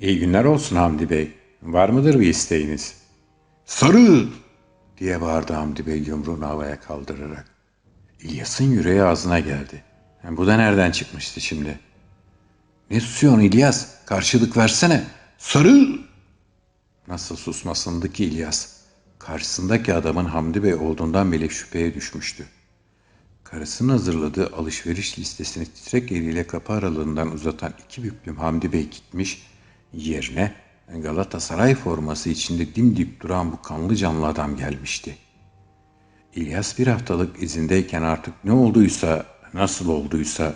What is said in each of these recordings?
İyi günler olsun Hamdi Bey. Var mıdır bir isteğiniz? Sarı! diye bağırdı Hamdi Bey yumruğunu havaya kaldırarak. İlyas'ın yüreği ağzına geldi. Bu da nereden çıkmıştı şimdi? Ne susuyorsun İlyas? Karşılık versene. Sarı! Nasıl susmasındı ki İlyas? Karşısındaki adamın Hamdi Bey olduğundan bile şüpheye düşmüştü. Karısının hazırladığı alışveriş listesini titrek eliyle kapı aralığından uzatan iki büklüm Hamdi Bey gitmiş, yerine Galatasaray forması içinde dimdik duran bu kanlı canlı adam gelmişti. İlyas bir haftalık izindeyken artık ne olduysa, nasıl olduysa,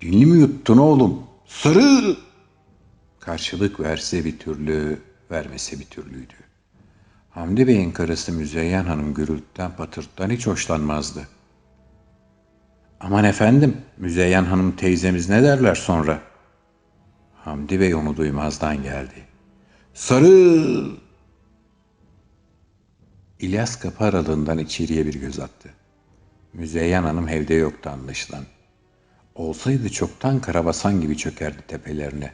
dilini mi yuttun oğlum? Sarı! Karşılık verse bir türlü, vermese bir türlüydü. Hamdi Bey'in karısı Müzeyyen Hanım gürültüden patırtıdan hiç hoşlanmazdı. Aman efendim, Müzeyyen Hanım teyzemiz ne derler sonra? Hamdi Bey onu duymazdan geldi. Sarı! İlyas kapı aralığından içeriye bir göz attı. Müzeyyen Hanım evde yoktu anlaşılan. Olsaydı çoktan karabasan gibi çökerdi tepelerine.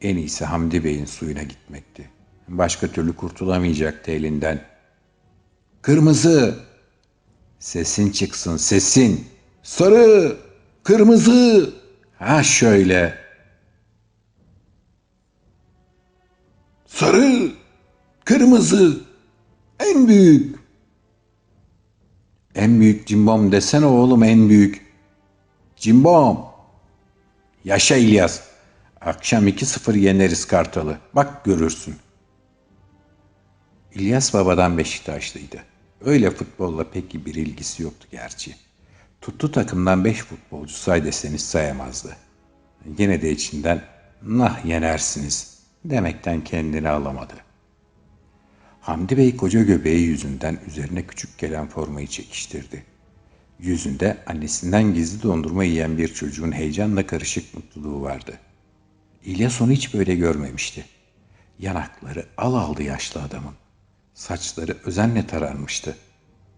En iyisi Hamdi Bey'in suyuna gitmekti. Başka türlü kurtulamayacaktı elinden. Kırmızı! Sesin çıksın sesin! Sarı! Kırmızı! Ha şöyle! Sarı! Kırmızı! En büyük! En büyük cimbom desene oğlum en büyük. Cimbom! Yaşa İlyas! Akşam 2-0 yeneriz Kartal'ı. Bak görürsün. İlyas babadan Beşiktaşlıydı. Öyle futbolla pek bir ilgisi yoktu gerçi. Tuttu takımdan beş futbolcu say deseniz sayamazdı. Yine de içinden nah yenersiniz demekten kendini alamadı. Hamdi Bey koca göbeği yüzünden üzerine küçük gelen formayı çekiştirdi. Yüzünde annesinden gizli dondurma yiyen bir çocuğun heyecanla karışık mutluluğu vardı. İlyas onu hiç böyle görmemişti. Yanakları al aldı yaşlı adamın. Saçları özenle tararmıştı.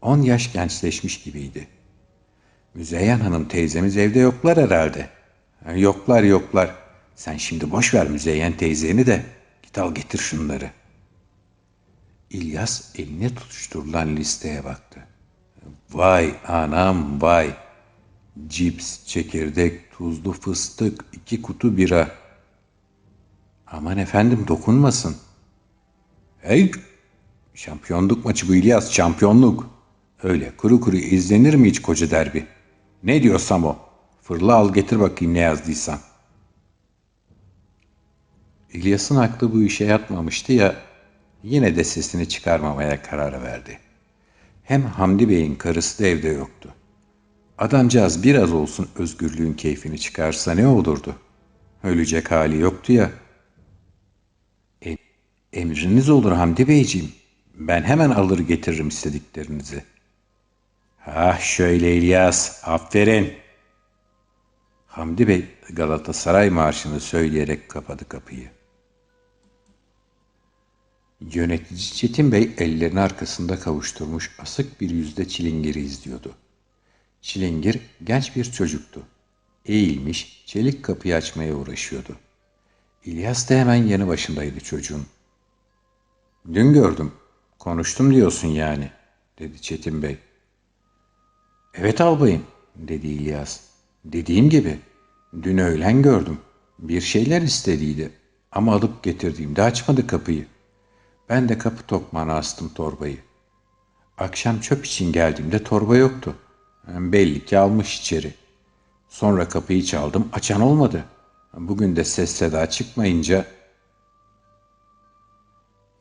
On yaş gençleşmiş gibiydi. Müzeyyen Hanım teyzemiz evde yoklar herhalde. Yoklar yoklar. Sen şimdi boş ver Müzeyyen teyzeni de git al getir şunları. İlyas eline tutuşturulan listeye baktı. Vay anam vay. Cips, çekirdek, tuzlu fıstık, iki kutu bira. Aman efendim dokunmasın. Hey! Şampiyonluk maçı bu İlyas, şampiyonluk. Öyle kuru kuru izlenir mi hiç koca derbi? Ne diyorsam o. Fırla al getir bakayım ne yazdıysan. İlyas'ın aklı bu işe yatmamıştı ya, yine de sesini çıkarmamaya karar verdi. Hem Hamdi Bey'in karısı da evde yoktu. Adamcağız biraz olsun özgürlüğün keyfini çıkarsa ne olurdu? Ölecek hali yoktu ya. E, emriniz olur Hamdi Beyciğim. Ben hemen alır getiririm istediklerinizi. Ah şöyle İlyas, aferin. Hamdi Bey Galatasaray marşını söyleyerek kapadı kapıyı. Yönetici Çetin Bey ellerini arkasında kavuşturmuş asık bir yüzde çilingiri izliyordu. Çilingir genç bir çocuktu. Eğilmiş, çelik kapıyı açmaya uğraşıyordu. İlyas da hemen yanı başındaydı çocuğun. Dün gördüm, konuştum diyorsun yani, dedi Çetin Bey. Evet albayım, dedi İlyas. Dediğim gibi, dün öğlen gördüm. Bir şeyler istediydi ama alıp getirdiğimde açmadı kapıyı. Ben de kapı tokmağına astım torbayı. Akşam çöp için geldiğimde torba yoktu. Belli ki almış içeri. Sonra kapıyı çaldım, açan olmadı. Bugün de ses seda çıkmayınca...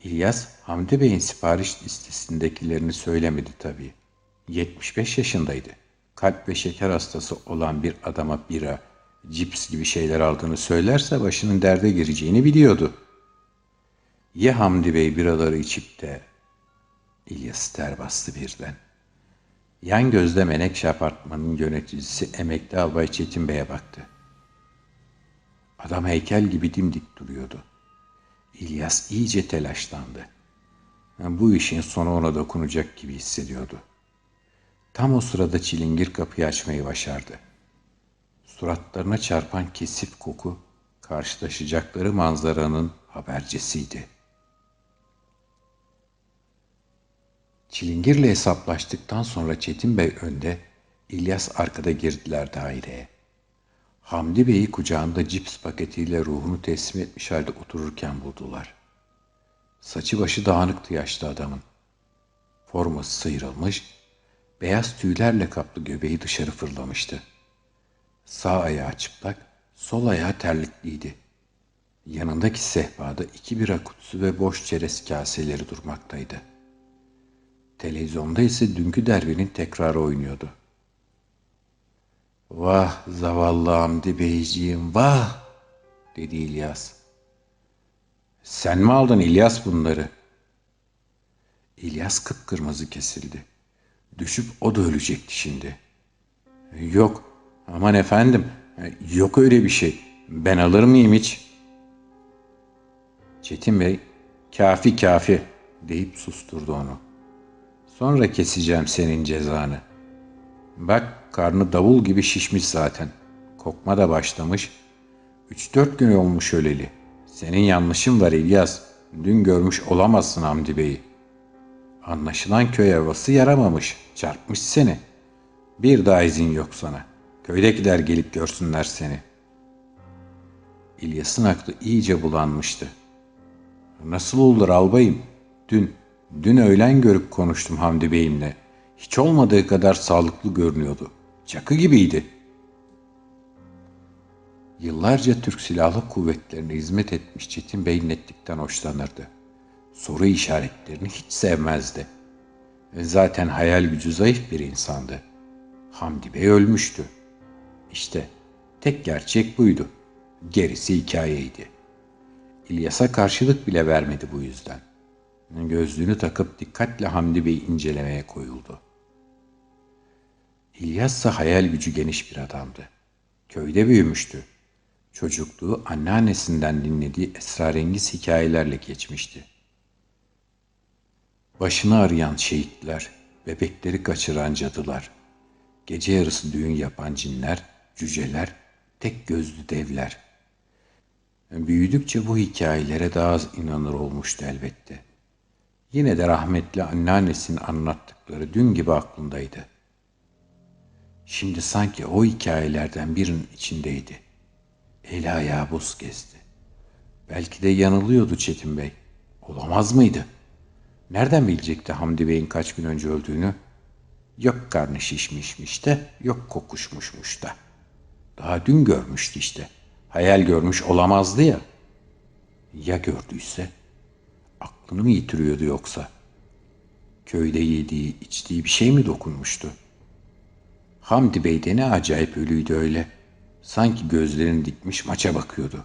İlyas, Hamdi Bey'in sipariş listesindekilerini söylemedi tabii. 75 yaşındaydı. Kalp ve şeker hastası olan bir adama bira, cips gibi şeyler aldığını söylerse başının derde gireceğini biliyordu. Ya Hamdi Bey biraları içip de İlyas ter bastı birden. Yan gözle Menekşe Apartmanı'nın yöneticisi emekli albay Çetin Bey'e baktı. Adam heykel gibi dimdik duruyordu. İlyas iyice telaşlandı. Bu işin sonu ona dokunacak gibi hissediyordu. Tam o sırada çilingir kapıyı açmayı başardı. Suratlarına çarpan kesif koku karşılaşacakları manzaranın habercisiydi. Çilingirle hesaplaştıktan sonra Çetin Bey önde, İlyas arkada girdiler daireye. Hamdi Bey'i kucağında cips paketiyle ruhunu teslim etmiş halde otururken buldular. Saçı başı dağınıktı yaşlı adamın. Forması sıyrılmış, beyaz tüylerle kaplı göbeği dışarı fırlamıştı. Sağ ayağı çıplak, sol ayağı terlikliydi. Yanındaki sehpada iki bira kutusu ve boş çerez kaseleri durmaktaydı. Televizyonda ise dünkü derbinin tekrarı oynuyordu. Vah zavallı Hamdi Beyciğim vah dedi İlyas. Sen mi aldın İlyas bunları? İlyas kıpkırmızı kesildi. Düşüp o da ölecekti şimdi. Yok aman efendim yok öyle bir şey. Ben alır mıyım hiç? Çetin Bey kafi kafi deyip susturdu onu. Sonra keseceğim senin cezanı. Bak karnı davul gibi şişmiş zaten. Kokma da başlamış. Üç dört gün olmuş öleli. Senin yanlışın var İlyas. Dün görmüş olamazsın Hamdi Bey'i. Anlaşılan köy havası yaramamış. Çarpmış seni. Bir daha izin yok sana. Köydekiler gelip görsünler seni. İlyas'ın aklı iyice bulanmıştı. Nasıl olur albayım? Dün, dün öğlen görüp konuştum Hamdi Bey'imle. Hiç olmadığı kadar sağlıklı görünüyordu. Çakı gibiydi. Yıllarca Türk Silahlı Kuvvetlerine hizmet etmiş Çetin Bey netlikten hoşlanırdı. Soru işaretlerini hiç sevmezdi. Ve zaten hayal gücü zayıf bir insandı. Hamdi Bey ölmüştü. İşte tek gerçek buydu. Gerisi hikayeydi. İlyas'a karşılık bile vermedi bu yüzden. Gözlüğünü takıp dikkatle Hamdi Bey'i incelemeye koyuldu. İlyas ise hayal gücü geniş bir adamdı. Köyde büyümüştü. Çocukluğu anneannesinden dinlediği esrarengiz hikayelerle geçmişti. Başını arayan şehitler, bebekleri kaçıran cadılar, gece yarısı düğün yapan cinler, cüceler, tek gözlü devler. Büyüdükçe bu hikayelere daha az inanır olmuştu elbette. Yine de rahmetli anneannesinin anlattıkları dün gibi aklındaydı. Şimdi sanki o hikayelerden birinin içindeydi. Eli ayağı buz gezdi. Belki de yanılıyordu Çetin Bey. Olamaz mıydı? Nereden bilecekti Hamdi Bey'in kaç gün önce öldüğünü? Yok karnı şişmişmiş de, yok kokuşmuşmuş da. Daha dün görmüştü işte. Hayal görmüş olamazdı ya. Ya gördüyse? Aklını mı yitiriyordu yoksa? Köyde yediği, içtiği bir şey mi dokunmuştu? Hamdi Bey de ne acayip ölüydü öyle. Sanki gözlerini dikmiş maça bakıyordu.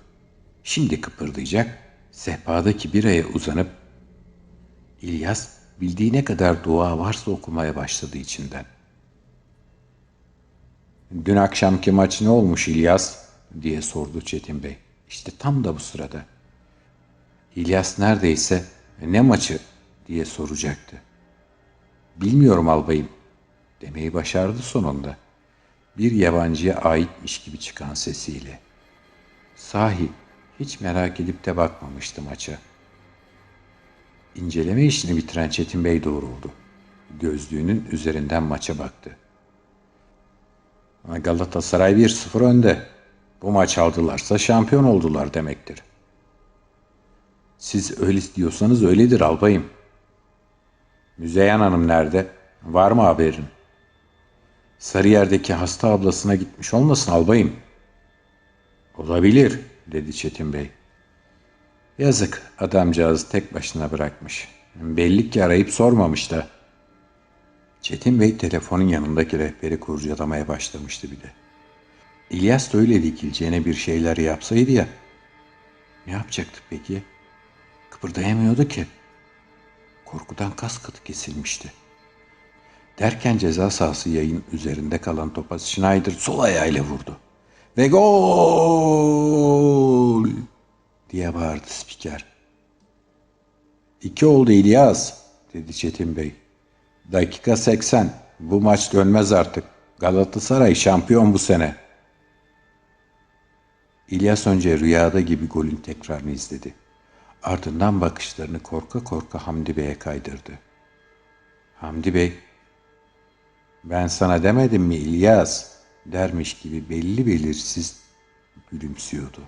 Şimdi kıpırdayacak, sehpadaki biraya uzanıp İlyas bildiği ne kadar dua varsa okumaya başladı içinden. Dün akşamki maç ne olmuş İlyas? diye sordu Çetin Bey. İşte tam da bu sırada. İlyas neredeyse ne maçı diye soracaktı. Bilmiyorum albayım demeyi başardı sonunda. Bir yabancıya aitmiş gibi çıkan sesiyle. Sahi hiç merak edip de bakmamıştı maça. İnceleme işini bitiren Çetin Bey doğruldu. Gözlüğünün üzerinden maça baktı. Galatasaray 1-0 önde. Bu maç aldılarsa şampiyon oldular demektir. Siz öyle diyorsanız öyledir albayım. Müzeyyen Hanım nerede? Var mı haberin? Sarıyer'deki hasta ablasına gitmiş olmasın albayım? Olabilir, dedi Çetin Bey. Yazık, adamcağızı tek başına bırakmış. Belli ki arayıp sormamış da. Çetin Bey telefonun yanındaki rehberi kurcalamaya başlamıştı bir de. İlyas da öyle dikileceğine bir şeyler yapsaydı ya. Ne yapacaktı peki? Kıpırdayamıyordu ki. Korkudan kas katı kesilmişti. Derken ceza sahası yayın üzerinde kalan topa Schneider sol ayağıyla vurdu. Ve gol diye bağırdı spiker. İki oldu İlyas dedi Çetin Bey. Dakika 80. Bu maç dönmez artık. Galatasaray şampiyon bu sene. İlyas önce rüyada gibi golün tekrarını izledi. Ardından bakışlarını korka korka Hamdi Bey'e kaydırdı. Hamdi Bey, ben sana demedim mi İlyas dermiş gibi belli belirsiz gülümsüyordu.